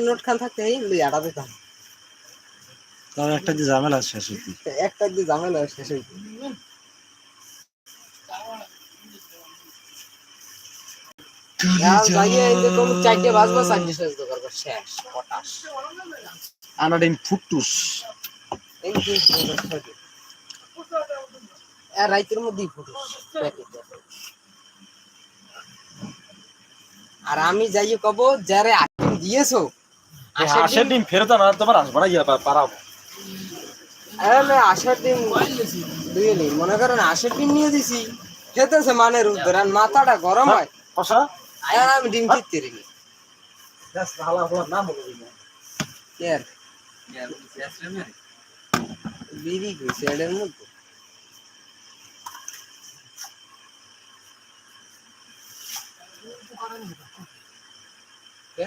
Note খান থাকতে দিতাম তাও একটা যে ঝামেলা শেষ হইতি একটা দিয়ে ঝামেলা শেষ হইতো যে আনাডিন ফুটুস। যে রাইতের মধ্যেই ফুটুস। আর আমি যাইয়ে কব যারে আইটেম দিয়েছ আশার হাঁসের ডিম ডিম ফেরত না তোমার আসবে না ইয়া পারাবো। আরে আশার ডিম দিয়ে নি মনে করেন আশার ডিম নিয়ে দিছি। খেতেছে মানে আর মাথাটা গরম হয় কষা? আমি ডিম কিনতে দিন। বিড়ি এটার মধ্যে? কে?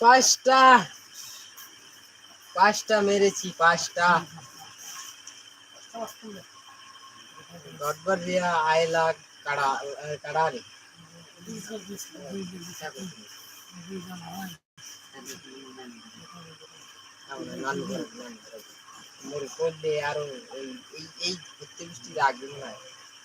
পাঁচটা পাঁচটা মেরেছি পাঁচটা গডবার রিয়া আয়লা কাড়া কাড়ারি মোরে করলে আরও এই এই এই ঘুরতে বৃষ্টির আগে মনে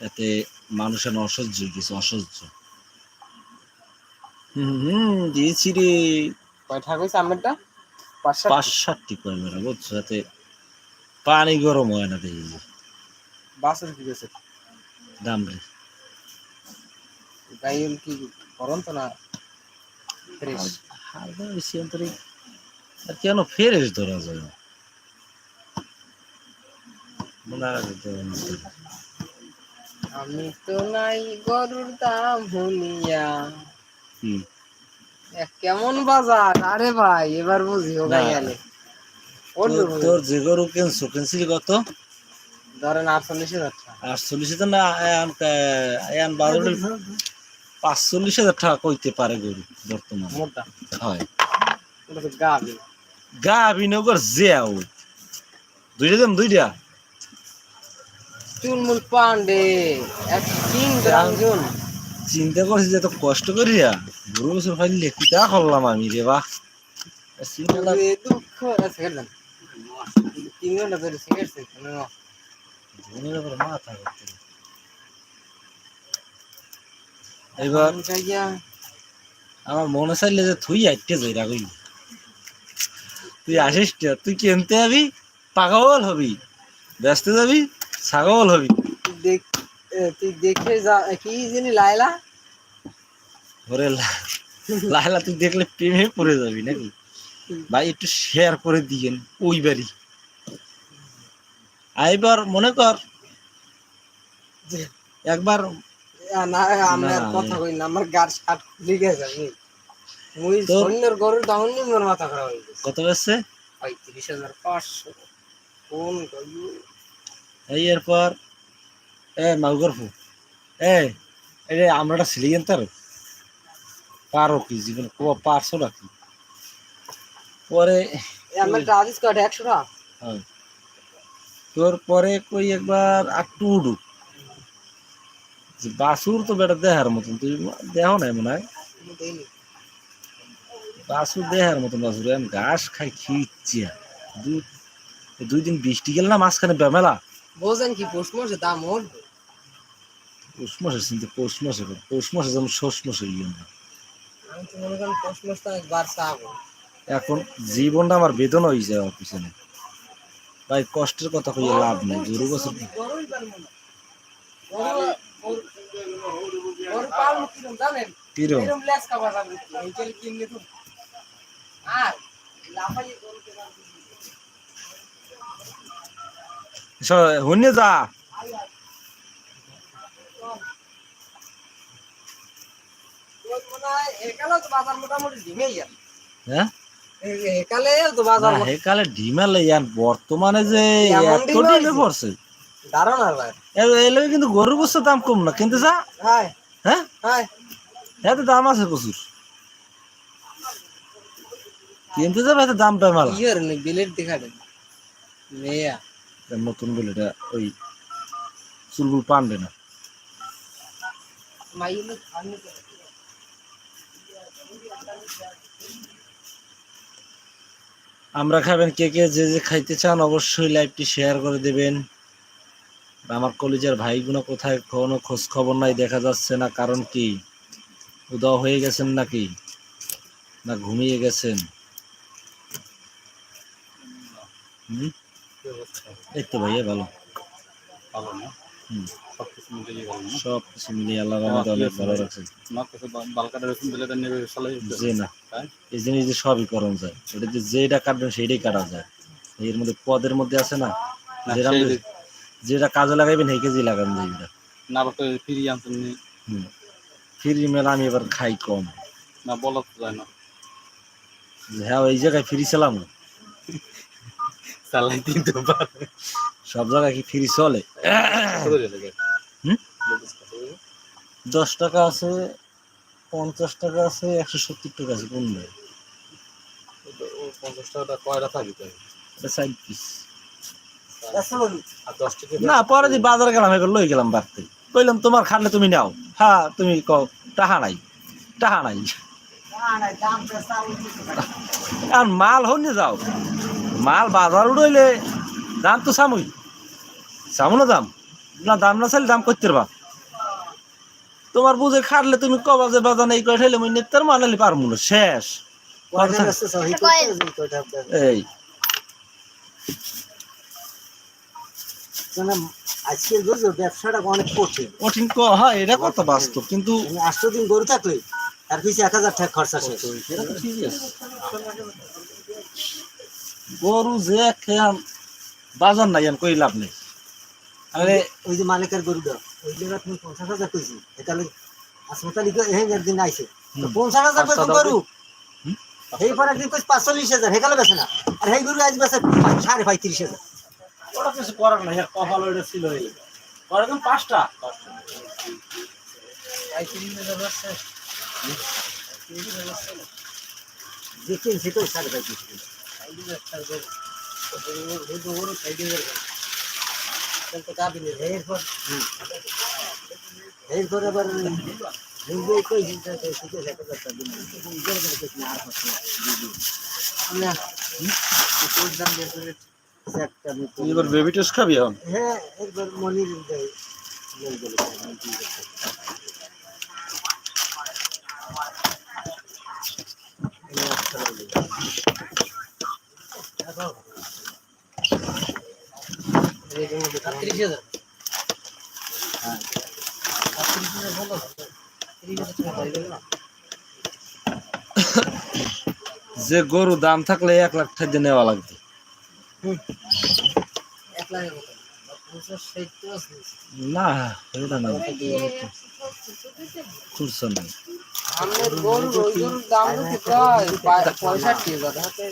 যাতে মানুষের অসহ্য হয়ে গেছে অসহ্য। হুম দিয়েছি রে। কয়টা কইছে আমারটা? পাঁচ কয় বুঝছ? যাতে পানি গরম হয় না দেখি। বাসের কি গেছে দাম রে। গাইল কি করন তো না? ফ্রেশ। হালকা বেশি অন্তরে। আর কেন ফেরেস ধরা যায়? না মনে রাখতে। আমি তো নাই গরুর দাম এ, কেমন বাজার? আরে ভাই এবার বুঝি ও। গাইয়ালে। ওর তোর- যে গরু কেনছো কেনছিলি কত? ধরেন আটচল্লিশ হাজার টাকা। আটচল্লিশ হাজার না এখন এখন বারো পাঁচচল্লিশ হাজার টাকা কইতে পারে গরু বর্তমানে। মোটা। হয়। ওটা তো গাবি গা বিনগর যে দুইটা দাম দুইটা। চুলমুল পান্ডে। চিন্তা করছি যে এত কষ্ট করিয়া গরু বছর ফাইলে কিতা করলাম আমি রে হবে। এবার আমার মনে চাইলে যে তুই আইটে যাই রাখই তুই আসিস তুই কিনতে যাবি পাগল হবি। ব্যস্ত যাবি ছাগল হবি। দেখ তুই দেখে যা কি জানি লাইলা ওরে লাইলা তুই দেখলে প্রেমে পড়ে যাবি নাকি? ভাই একটু শেয়ার করে দিয়েন ওই বাড়ি। আইবার মনে কর। একবার না আমি আর কথা কই না আমার গার শার্ট খুলে গেছে আমি। মুই সৈন্যর গরুর মোর মাথা খারাপ হয়ে গেছে। কত পঁয়ত্রিশ হাজার পাঁচশো। কোন গরু? এই এরপর এ মাউগর ফু এ এই আমরাটা সিলিয়েন তার পারো কি জীবন কো পারছ পরে কাঠ একশো টাকা। তোর পরে কই একবার একটু উডু। যে বাসুর তো বেটা দেহার মতন তুই দেহ নাই মনে হয়? বাসুর দেহার মতন বাসুর ঘাস খাই খিচ্ছি দুই দুই দিন বৃষ্টি গেল না মাঝখানে বেমেলা। বোঝেন কি পৌষ মাসে দাম উঠবে পৌষ মাসের চিন্তা পৌষ মাসে। পৌষ মাসে যেমন ষষ্ঠ মাসে ইয়ে না। আমি তো মনে করেন পোস্ট মাসটা একবার চাবো এখন জীবনটা আমার বেদনা হয়ে যায় ওর পিছনে। ভাই কষ্টের কথা কইয়ে লাভ নেই জোর বছর কিরম তো আর লাফাই গরুকে হইনে যা মনে হয় একালে তো বাজার মোটামুটি ধিমেই যায় হ্যাঁ একালে তো বাজার না, হেকালে ডিমে লইয়ান বর্তমানে যে? পড়ছে। লগে কিন্তু গরুর বস্তুর দাম কম না। কিন্তু যা। হ্যাঁ। দাম আছে প্রচুর। কিন্তু এত দাম পায় মালা বিলেট দেখাবে মেয়া। নতুন বলে এটা ওই চুলগুল পানবে না। আমরা খাবেন কে কে যে যে খাইতে চান অবশ্যই লাইভটি শেয়ার করে দেবেন। আমার কলেজের ভাইগুলো কোথায় কোনো খোঁজ খবর নাই দেখা যাচ্ছে না কারণ কি? উদাও হয়ে গেছেন নাকি? না ঘুমিয়ে গেছেন? এই তো ভাইয়া ভালো। ভালো না? হুম। সবকিছু মিলিয়ে ভালো না? সব কিছু মিলিয়ে আল্লাহ রহমতে অনেক ভালো রাখছে আমার কাছে বালকাটা রসুন দিলে তার নেবে সালাই যে না। এই জিনিস যে সবই করণ যায়। ওটা যে যেটা কাটবেন কাটা যায়। এর মধ্যে পদের মধ্যে আছে না না, যেটা কাজে লাগাইবেন সেই কেজি লাগান যায় এটা। না নি, হুম। ফ্রি মেল আমি এবার খাই কম। না বলা তো যায় না। হ্যাঁ ওই জায়গায় ফ্রি ছিলাম দিতে পারে সব জায়গায় কি ফ্রি চলে? দশ টাকা আছে পঞ্চাশ টাকা আছে একশো সত্তর টাকা আছে কোন ও পঞ্চাশ টাকাটা কয়টা থাকে তাই? সাইড পিস দশ টাকা না পরে যে বাজার গেলাম এবার লই গেলাম বাড়তে। কইলাম তোমার খাটলে তুমি নাও। হ্যাঁ তুমি কও টাহা নাই টাহা নাই। আর মাল হইনে যাও। মাল বাজার উড়াইলে দাম তো সামুই। সামু না দাম? না দাম না চাইলে দাম করতে পারবা। তোমার বুঝে খাটলে তুমি কবা যে বাজার নেই কয় ঠেলে মুই নেতার মানালি পারমু না শেষ। এই আজকের বুঝলো ব্যবসাটা অনেক কঠিন। কঠিন ক হয় এটা কত বাস্তব কিন্তু আমি দিন গরু থাকলে তার পিছিয়ে এক হাজার টাকা খরচা শেষ। এটা তো আছে। গরু যে খেয়াম বাজার নাই আমি কই লাভ নেই। আরে ওই যে মালিকের গরুটা ওই জায়গা তুমি পঞ্চাশ হাজার কইছি একালে হাসপাতালি হ্যাঁ একদিন আইছে। পঞ্চাশ হাজার কইছো গরু? এই পর একদিন কইছি পাঁচচল্লিশ হাজার হেকালে বেছে না। আর এই গরু আজ বেছে সাড়ে পঁয়ত্রিশ হাজার। ওটা কিছু করার নাই কপাল ওটা ছিল ওরা এখন পাঁচটা। যে কিনছে তো সাড়ে পঁয়ত্রিশ এরপর এরপর আবার নিজে কইছি যে শুধু এক হাজার টাকা দিন নিজের করে কইছি না, আর পাঁচশো দিয়ে দিন। একটা আমি তুই এবার বেবি টেস্ট খাবি এখন হ্যাঁ একবার মনির দেয় নিয়ে গেলে আমি দিয়ে দেবো। এই জন্য দোকানে- হ্যাঁ। যে গরু দাম থাকলে এক লাখ টাকা দিয়ে নেওয়া লাগবে। না এটা না। খুঁজছো না। আমাদের গরু ওই গরুর দাম হচ্ছে প্রায় পা- পঁয়ষট্টি হাজার। হাতে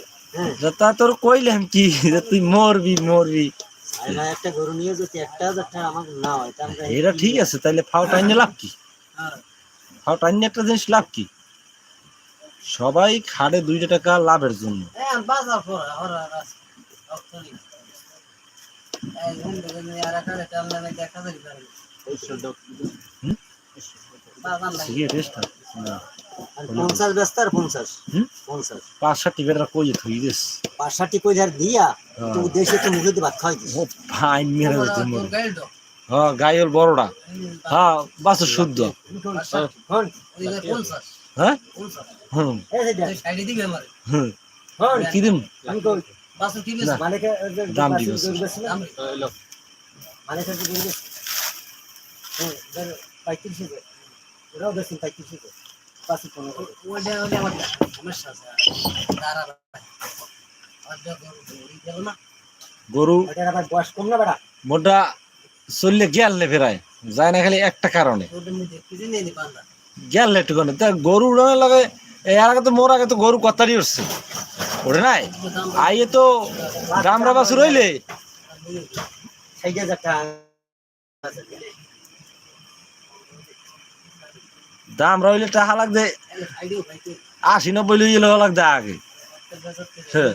যে তা তোর কইলাম কি যে তুই মরবি মরবি। আর ভাই একটা গরু নিয়ে যদি একটা হাজার টাকা আমাকে না হয় তা এটা ঠিক আছে তাইলে ফাও টাইনে লাভ কি? হ্যাঁ। ফাও টাইনে একটা জিনিস লাভ কি? সবাই খাড়ে দুইটা টাকা লাভের জন্য। হ্যাঁ, বাজার হাজার পঞ্চাশ ব্যস্ত আর পঞ্চাশ। হুম? পঞ্চাশ। পাঁচ ষাট টিকেটটা কই থই দিস? পাঁচ ষাটটি কই ধার দিয়া হ্যাঁ। তুমি দেশে তো মুখে ভাত খাওয়াই দিস। ও ফাইন মেরে গাড়ি দাও হ্যাঁ গাই হল বড়টা। হ্যাঁ বাছুর শুদ্ধ। ওইদিকে পঞ্চাশ। হ্যাঁ? পঞ্চাশ। হুম। তুই সাইডে দিবি আমার। হুম। কি দিন বাসু কি ওইটা ওইটা আমার সমস্যা আছে। গরু এই গেল না। গরু মোটা চললে গেল ফেরায়। যায় না খালি একটা কারণে। তা গরু উড়ানো লাগে এর আগে তো মোর আগে তো গরু কতারি উঠছে। ওঠে নাই? আইয়ে তো দামরা বাছুর হইলে। দাম রইলে টাকা লাগবে আশি নব্বই লইয়ে লওয়া লাগবে আগে। হ্যাঁ।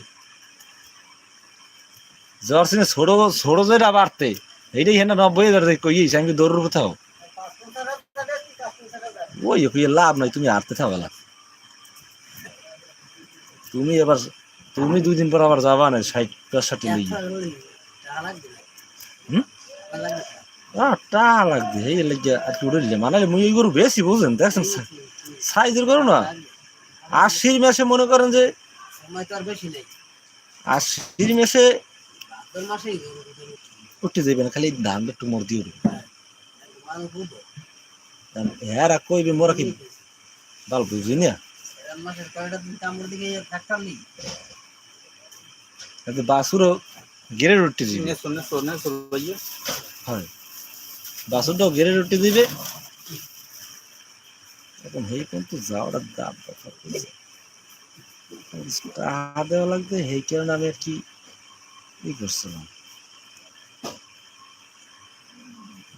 জ্বর সিনে ছোট ছোট যেটা বাড়তে এইটাই হেনা নব্বই হাজার কইয়েছি আমি দৌড়ের কোথাও? ওই কইয়ে লাভ নাই তুমি হারতে থাকো না তুমি এবার তুমি দুই দিন পর আবার যাবা না ষাট পঁয়ষট্টি লইয়ে হুম? লাগবে এই আর কি মানে মুই এই গরু বেশি বুঝেন দেখছেন সাইজের গরু না আশির মাসে মনে করেন যে আশির মাসে গরু উঠতে না খালি ধান একটু মোর দিয়ে উঠবে মানুষ বুঝো হ্যাঁ কইবে মোরা কি বাল বুঝি না এক মাসের কয়টা দিন কামড় দিকে থাকতাম নি কিন্তু বাসুরও গেড়ে রুটি দিবে শুনে শুনে শুনে শুনে হয় বাসুরটাও গেড়ে রুটি দিবে। এখন হেই কিন্তু যাওয়াটা দাম কথা দেওয়া লাগবে কারণে আমি আর কি ই করছিলাম?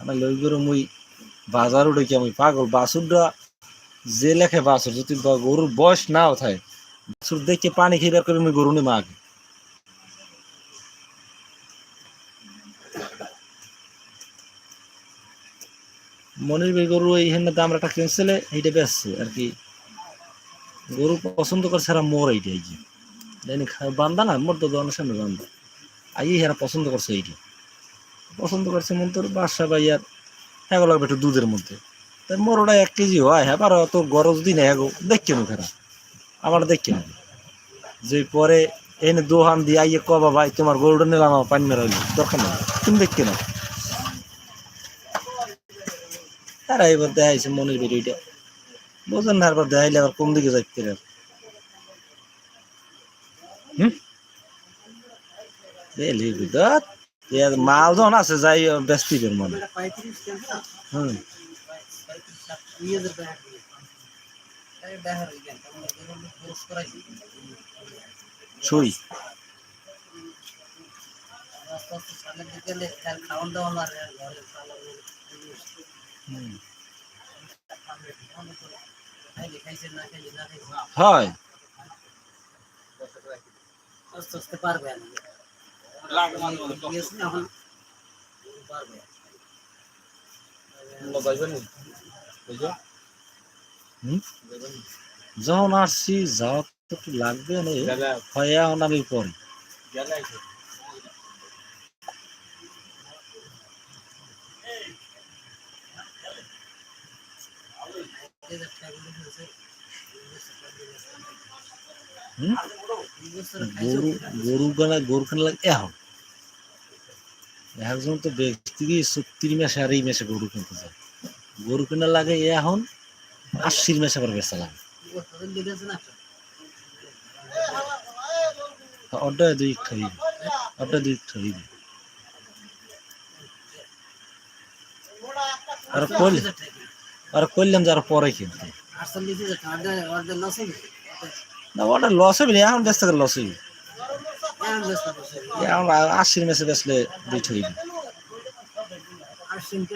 আমার লই গরু মুই বাজার উঠে কি আমি পাগল। বাসুরটা যে লেখে বাসুর যদি গরুর বয়স নাও থাকে বাসুর দেখে পানি খেয়ে বের করে মুই গরু নিয়ে মাগে মনির ভাই গরু এইখানে দামটা কিনছিলে, এইটা বেচছে, আর কি। গরু পছন্দ করছে এরা মোর এইটা, এই যে। বান্দা না, মোর তো দোকানের সামনে বান্দা। আই এরা পছন্দ করছে এইটা। পছন্দ করছে মন তোর বাসা বা ইয়ার হ্যাঁ লাগবে একটু দুধের মধ্যে। তাই মোর ওটা এক কেজি হয় হ্যাঁ পারো তোর গরজ দিন হ্যাঁ দেখকে নো খেরা আমার দেখকে না যে পরে এনে দোহান দিয়ে আইয়ে কবা, ভাই, তোমার গরুটা নিলাম, আমার পানি মেরা দরকার নেই। তুমি দেখকে না তারা এবার দেখাইছে মনের ভিডিওটা বোঝেন না এবার দেখাইলে আবার কোন দিকে যাইতে রে হুম? এলি বিদত এ মাল যখন আছে যাই ব্যস্তি বের মনে হুম। দেখা খাওয়ান হয়। যখন আসছি যাওয়া তো একটু লাগবে না। হয় এখন আমি পরে গেলে এই যে টাকা গুলো হয়েছে, হুম এই বছর খাইছে গরু গরু গানা গরু কেনা লাগে এখন একজন তো ব্যক্তি সত্তর মাসে আর এই মাসে গরু কিনতে যায়। গরু কেনা লাগে এখন আশির মাসে আবার বেচা লাগে। অর্ডার দুই খাইবে অর্ডার দুই খাইবে আর কইল আর কইলাম যে আর পরে কিনতে। না অর্ডার লস হবে এখন ব্যস্ত করে লস হইবে। এখন আশির মাসে বেচলে দুই হইবে। আর সিমকে